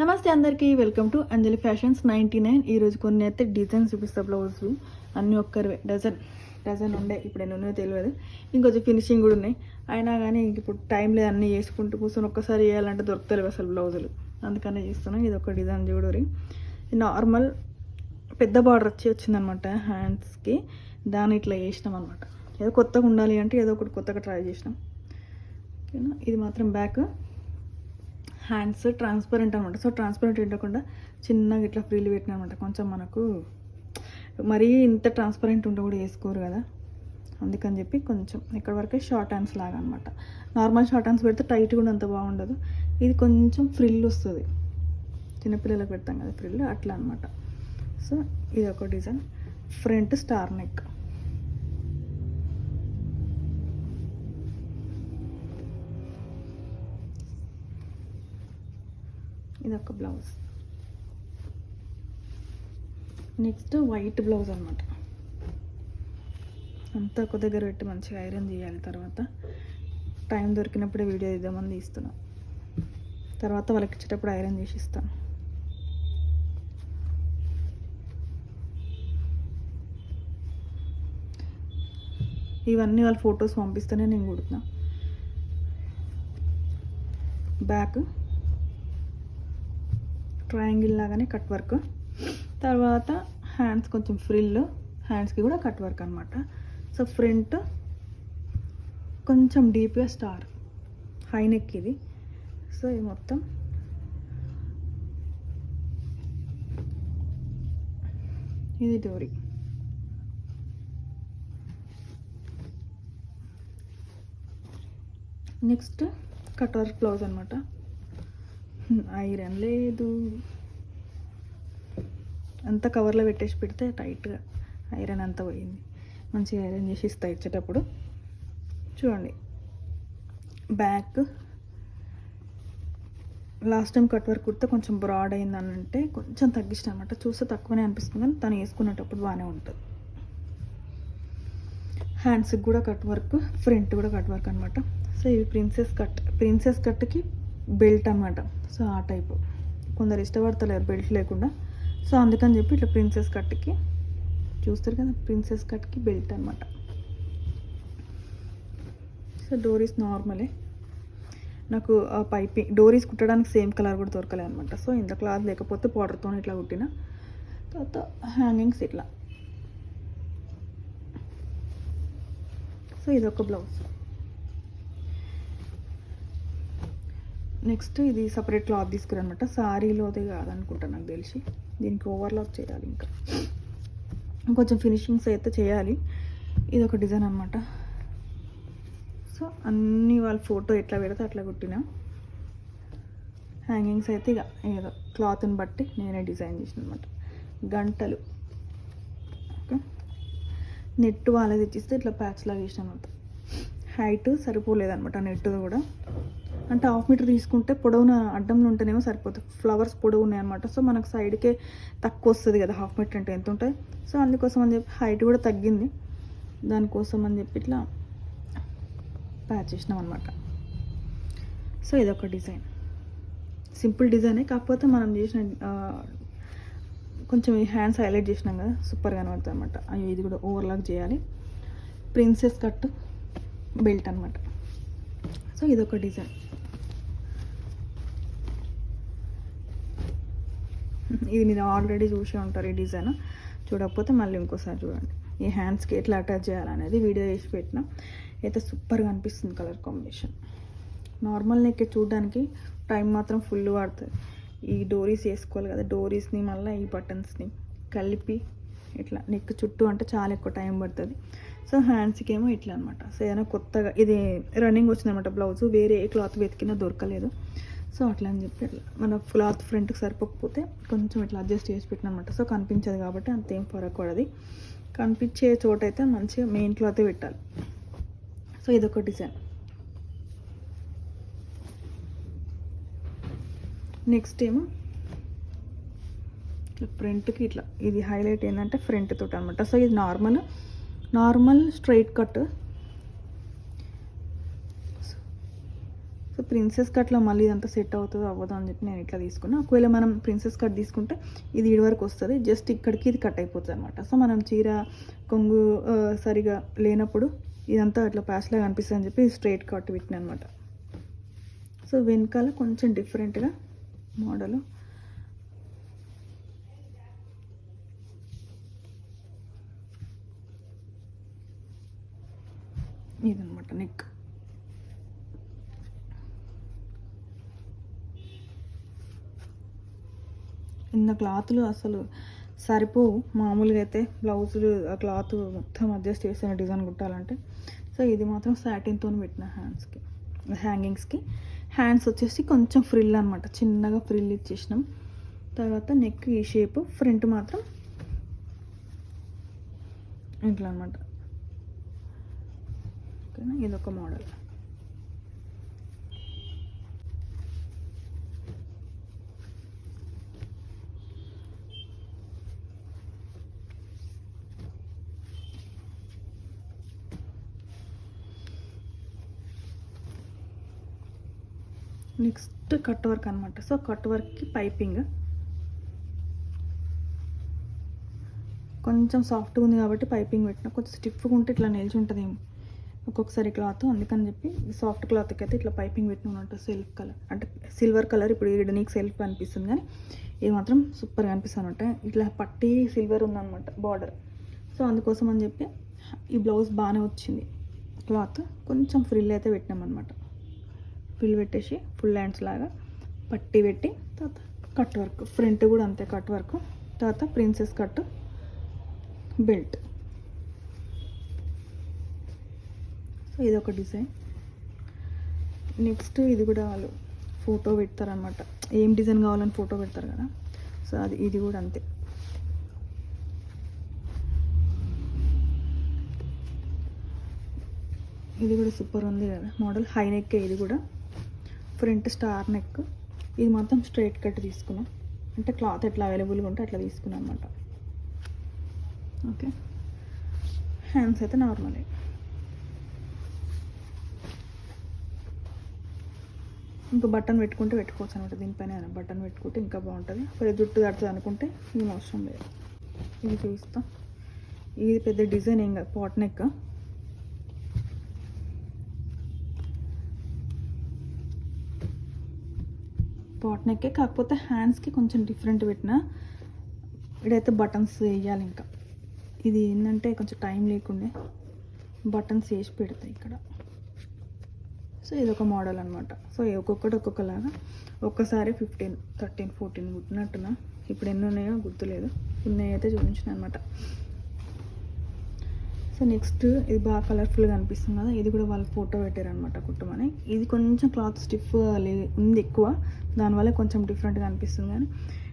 నమస్తే అందరికీ welcome to Anjali fashions ninety nine. ఈరోజు కొన్ని అయితే డిజైన్స్ చూపిస్తా బ్లౌజ్ అన్నీ ఒక్కరివే. డజన్ డజన్ ఉండే. ఇప్పుడు ఎన్ని ఉన్నాయో తెలియదు. ఇంకొంచెం ఫినిషింగ్ కూడా ఉన్నాయి. అయినా కానీ ఇంక ఇప్పుడు టైం లేదు అన్నీ చేసుకుంటూ కూర్చొని ఒక్కసారి వేయాలంటే దొరుకుతలేవు అసలు బ్లౌజులు. అందుకనే చేస్తున్నాం. ఇది ఒక డిజైన్ చూడరి. నార్మల్ పెద్ద బార్డర్ వచ్చి వచ్చిందనమాట హ్యాండ్స్కి. దాన్ని ఇట్లా చేసినాం అనమాట ఏదో కొత్తగా ఉండాలి అంటే ఏదో ఒకటి కొత్తగా ట్రై చేసినాం. ఓకేనా? ఇది మాత్రం బ్యాక్. హ్యాండ్స్ ట్రాన్స్పరెంట్ అనమాట సో ట్రాన్స్పరెంట్ ఉండకుండా చిన్నగా ఇట్లా ఫ్రీలు పెట్టిన అనమాట కొంచెం మనకు మరీ ఇంత ట్రాన్స్పరెంట్ ఉంటే కూడా వేసుకోరు కదా. అందుకని చెప్పి కొంచెం ఇక్కడ వరకే షార్ట్ హ్యాండ్స్ లాగా అనమాట నార్మల్ షార్ట్ హ్యాండ్స్ పెడితే టైట్ కూడా అంత బాగుండదు. ఇది కొంచెం ఫ్రిల్ వస్తుంది. చిన్నపిల్లలకు పెడతాం కదా ఫ్రిల్ అట్లా అనమాట సో ఇది ఒక డిజైన్. Front star neck. ఇది ఒక బ్లౌజ్. నెక్స్ట్ వైట్ బ్లౌజ్ అనమాట అంతా ఒక దగ్గర పెట్టి మంచిగా ఐరన్ చేయాలి తర్వాత. టైం దొరికినప్పుడే వీడియో ఇద్దామని తీస్తున్నాం. తర్వాత వాళ్ళకి ఇచ్చేటప్పుడు ఐరన్ చేసి ఇస్తాను. ఇవన్నీ వాళ్ళ ఫొటోస్ పంపిస్తేనే నేను కుడుతున్నా. బ్యాక్ ట్రయాంగిల్ లాగానే కట్ వర్క్. తర్వాత హ్యాండ్స్ కొంచెం ఫ్రిల్ హ్యాండ్స్కి కూడా కట్ వర్క్ అనమాట సో ఫ్రంట్ కొంచెం డీప్గా స్టార్ హై నెక్ ఇది. సో ఇది మొత్తం ఇది డోరీ. నెక్స్ట్ కట్ వర్క్ బ్లౌజ్ అనమాట ఐరన్ లేదు. అంతా కవర్లో పెట్టేసి పెడితే టైట్గా ఐరన్ అంతా పోయింది. మంచిగా ఐరన్ చేసి ఇస్తా ఇచ్చేటప్పుడు. చూడండి. Back. Last time cut work కుడితే కొంచెం బ్రాడ్ అయిందని అంటే కొంచెం తగ్గించిన అనమాట చూస్తే తక్కువనే అనిపిస్తుంది కానీ తను వేసుకునేటప్పుడు బాగానే ఉంటుంది. హ్యాండ్స్కి కూడా కట్ వర్క్ ఫ్రంట్ కూడా కట్ వర్క్ అనమాట సో ఇవి ప్రిన్సెస్ కట్ ప్రిన్సెస్ కట్కి బెల్ట్ అనమాట సో ఆ టైపు. కొందరు ఇష్టపడతలేరు బెల్ట్ లేకుండా. సో అందుకని చెప్పి ఇట్లా ప్రిన్సెస్ కట్కి చూస్తారు కదా ప్రిన్సెస్ కట్కి బెల్ట్ అనమాట సో డోరీస్ నార్మలే. నాకు ఆ పైపింగ్ డోరీస్ కుట్టడానికి సేమ్ కలర్ కూడా దొరకలే అనమాట సో ఇంత క్లాత్ లేకపోతే పౌడర్తో ఇట్లా కుట్టిన. తర్వాత హ్యాంగింగ్స్ ఇట్లా. సో ఇదొక బ్లౌజ్. నెక్స్ట్ ఇది సపరేట్ క్లాత్ తీసుకురనమాట. సారీలోది కాదనుకుంటా నాకు తెలిసి. దీనికి ఓవర్లాక్ చేయాలి ఇంకా. కొంచెం ఫినిషింగ్స్ అయితే చేయాలి. ఇది ఒక డిజైన్ అనమాట సో అన్నీ వాళ్ళ ఫోటో ఎట్లా పెడితే అట్లా కుట్టినా. హ్యాంగింగ్స్ అయితే ఇక ఏదో క్లాత్ని బట్టి నేనే డిజైన్ చేసిన అనమాట గంటలు. ఓకే. నెట్ వాళ్ళది ఇచ్చిస్తే ఇట్లా ప్యాచ్ లాగా వేసిన అనమాట హైట్ సరిపోలేదనమాట నెట్ది కూడా. అంటే హాఫ్ మీటర్ తీసుకుంటే పొడవున అడ్డంలో ఉంటేనేమో సరిపోతుంది. ఫ్లవర్స్ పొడవు ఉన్నాయన్నమాట. సో మనకు సైడ్కే తక్కువ వస్తుంది కదా హాఫ్ మీటర్ అంటే ఎంత ఉంటుంది సో అందుకోసం అని చెప్పి హైట్ కూడా తగ్గింది. దానికోసం అని చెప్పి ఇట్లా ప్యాచ్ చేసినాం అనమాట సో ఇదొక డిజైన్ సింపుల్ డిజైనే కాకపోతే మనం చేసిన కొంచెం హ్యాండ్స్ హైలైట్ చేసినాం కదా సూపర్గా కనబడుతుంది అనమాట అయ్యో ఇది కూడా ఓవర్లాక్ చేయాలి. ప్రిన్సెస్ కట్ బెల్ట్ అనమాట సో ఇదొక డిజైన్ ఇది మీరు ఆల్రెడీ చూసే ఉంటారు ఈ డిజైన్ చూడకపోతే మళ్ళీ ఇంకోసారి చూడండి. ఈ హ్యాండ్స్కి ఎట్లా అటాచ్ చేయాలనేది వీడియో వేసి పెట్టిన. అయితే సూపర్గా అనిపిస్తుంది కలర్ కాంబినేషన్ నార్మల్ నెక్ చూడడానికి టైం మాత్రం ఫుల్ పడుతుంది ఈ డోరీస్ వేసుకోవాలి కదా డోరీస్ని మళ్ళీ ఈ బటన్స్ని కలిపి ఇట్లా నెక్ చుట్టూ అంటే చాలా ఎక్కువ టైం పడుతుంది. సో హ్యాండ్స్కి ఏమో ఇట్లా అనమాట సో ఏదైనా కొత్తగా ఇది రన్నింగ్ వచ్చిందనమాట బ్లౌజ్ వేరే ఏ క్లాత్ వెతికినా దొరకలేదు. సో అట్లా అని చెప్పి మన క్లాత్ ఫ్రంట్కి సరిపోకపోతే కొంచెం ఇట్లా అడ్జస్ట్ చేసి పెట్టినమాట సో కనిపించదు కాబట్టి అంతేం పొరకూడదు పడదు. కనిపించే చోట అయితే మంచిగా మెయిన్ క్లాత్ పెట్టాలి. సో ఇదొక డిజైన్. నెక్స్ట్ ఏమో ఇట్లా ఫ్రంట్కి ఇట్లా ఇది హైలైట్ ఏంటంటే ఫ్రంట్ తోటి అనమాట సో ఇది normal normal straight cut princess కట్లో మళ్ళీ ఇదంతా సెట్ అవుతుందో అవ్వదో అని చెప్పి నేను ఇట్లా తీసుకున్నా. ఒకవేళ మనం ప్రిన్సెస్ కట్ తీసుకుంటే ఇది ఇడి వరకు వస్తుంది. జస్ట్ ఇక్కడికి ఇది కట్ అయిపోతుంది అనమాట సో మనం చీర కొంగు సరిగా లేనప్పుడు ఇదంతా అట్లా ప్యాచ్లాగా అనిపిస్తుంది అని చెప్పి స్ట్రైట్ కట్ పెట్టిన అనమాట సో వెనకాల కొంచెం డిఫరెంట్గా మోడల్ ఇదనమాట నెక్ కింద క్లాత్లు అసలు సరిపోవు. మామూలుగా అయితే బ్లౌజులు ఆ క్లాత్ మొత్తం అడ్జస్ట్ చేసిన డిజైన్ కుట్టాలంటే. సో ఇది మాత్రం సాటిన్తో పెట్టిన హ్యాండ్స్కి హ్యాంగింగ్స్కి హ్యాండ్స్ వచ్చేసి కొంచెం ఫ్రిల్ అనమాట చిన్నగా ఫ్రిల్ ఇచ్చేసినాం. తర్వాత నెక్ ఈ షేప్ ఫ్రంట్ మాత్రం ఇట్లా అనమాట ఓకేనా? ఇదొక మోడల్ నెక్స్ట్ కట్ వర్క్ అనమాట సో కట్ వర్క్కి పైపింగ్. కొంచెం సాఫ్ట్గా ఉంది కాబట్టి పైపింగ్ పెట్టిన. కొంచెం స్టిఫ్గా ఉంటే ఇట్లా నిలిచి ఉంటుంది ఒక్కొక్కసారి క్లాత్ అందుకని చెప్పి సాఫ్ట్ క్లాత్కి అయితే ఇట్లా పైపింగ్ పెట్టినట్టు సెల్ఫ్ కలర్. అంటే సిల్వర్ కలర్ ఇప్పుడు ఈడ నీకు సెల్ఫ్ అనిపిస్తుంది కానీ ఇది మాత్రం సూపర్గా అనిపిస్తుంది అనమాట ఇట్లా పట్టి సిల్వర్ ఉందన్నమాట బార్డర్. సో అందుకోసం అని చెప్పి ఈ బ్లౌజ్ బాగానే వచ్చింది. క్లాత్ కొంచెం ఫ్రిల్ అయితే పెట్టినామన్నమాట. ఫిల్ పెట్టేసి ఫుల్ హ్యాండ్స్ లాగా పట్టి పెట్టి తర్వాత కట్ వర్క్ ఫ్రంట్ కూడా అంతే కట్ వర్క్ తర్వాత ప్రిన్సెస్ కట్ బెల్ట్. సో ఇది ఒక డిజైన్. నెక్స్ట్ ఇది కూడా వాళ్ళు ఫోటో పెడతారనమాట ఏం డిజైన్ కావాలని ఫోటో పెడతారు కదా. సో అది ఇది కూడా అంతే. ఇది కూడా సూపర్ ఉంది కదా. మోడల్ హై నెక్ ఇది కూడా. Front star neck. ఇది మాత్రం స్ట్రైట్ కట్ తీసుకున్నాం. అంటే క్లాత్ ఎట్లా అవైలబుల్గా ఉంటే అట్లా తీసుకున్నాం అనమాట ఓకే. హ్యాండ్స్ అయితే నార్మలే. ఇంకా బటన్ పెట్టుకుంటే పెట్టుకోవచ్చు అనమాట దీనిపైన బటన్ పెట్టుకుంటే ఇంకా బాగుంటుంది. పెద్ద జుట్టు తడుతుంది అనుకుంటే ఏం అవసరం లేదు. ఇది చూస్తాం. ఇది పెద్ద డిజైన్ ఏం కాదు. పాట్ నెక్ బాట్ నెక్కే కాకపోతే హ్యాండ్స్కి కొంచెం డిఫరెంట్ పెట్టిన ఇడైతే బటన్స్ వేయాలి ఇంకా. ఇది ఏంటంటే కొంచెం టైం లేకుండే బటన్స్ వేసి పెడతాయి ఇక్కడ. సో ఇది ఒక మోడల్ అనమాట సో ఒక్కొక్కటి ఒక్కొక్కలాగా. ఒక్కసారి ఫిఫ్టీన్ థర్టీన్ ఫోర్టీన్ కుట్టినట్టున ఇప్పుడు ఎన్ని ఉన్నాయో గుర్తులేదు. ఉన్నాయి అయితే చూపించిన అనమాట సో నెక్స్ట్ ఇది బాగా కలర్ఫుల్గా అనిపిస్తుంది కదా ఇది కూడా వాళ్ళు ఫోటో పెట్టారనమాట కుట్టమని. ఇది కొంచెం క్లాత్ స్టిఫ్ లే ఉంది ఎక్కువ దానివల్ల కొంచెం డిఫరెంట్గా అనిపిస్తుంది కానీ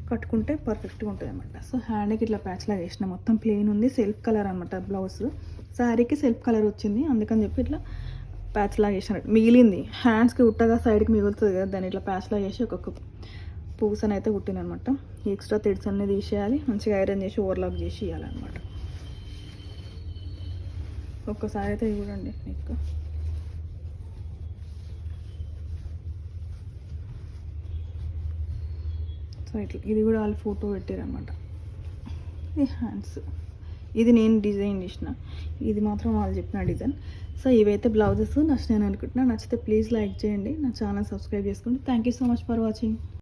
కట్టుకుంటే పర్ఫెక్ట్గా ఉంటుంది అనమాట సో హ్యాండ్కి ఇట్లా ప్యాచ్లా వేసిన మొత్తం ప్లెయిన్ ఉంది సెల్ఫ్ కలర్ అనమాట బ్లౌజ్. శారీకి సెల్ఫ్ కలర్ వచ్చింది అందుకని చెప్పి ఇట్లా ప్యాచ్ లాగా వేసినట్టు మిగిలింది హ్యాండ్స్కి ఉట్టగా సైడ్కి మిగులుతుంది కదా దాన్ని ఇట్లా ప్యాచ్ లాగా వేసి ఒక్కొక్క పూసని అయితే ఎక్స్ట్రా థ్రెడ్స్ అన్నీ తీసేయాలి మంచిగా ఐరన్ చేసి ఓవర్లాక్ చేసి ఇవ్వాలన్నమాట ఒక్కసారి అయితే చూడండి నెక్ సో ఇట్లా ఇది కూడా వాళ్ళు ఫోటో పెట్టారనమాట ఇది హ్యాండ్స్. ఇది నేను డిజైన్ చేసిన. ఇది మాత్రం వాళ్ళు చెప్పిన డిజైన్. సో ఇవైతే బ్లౌజెస్ నచ్చినాయని అనుకుంటున్నా. నచ్చితే ప్లీజ్ లైక్ చేయండి. నా ఛానల్ సబ్స్క్రైబ్ చేసుకోండి. Thank you so much for watching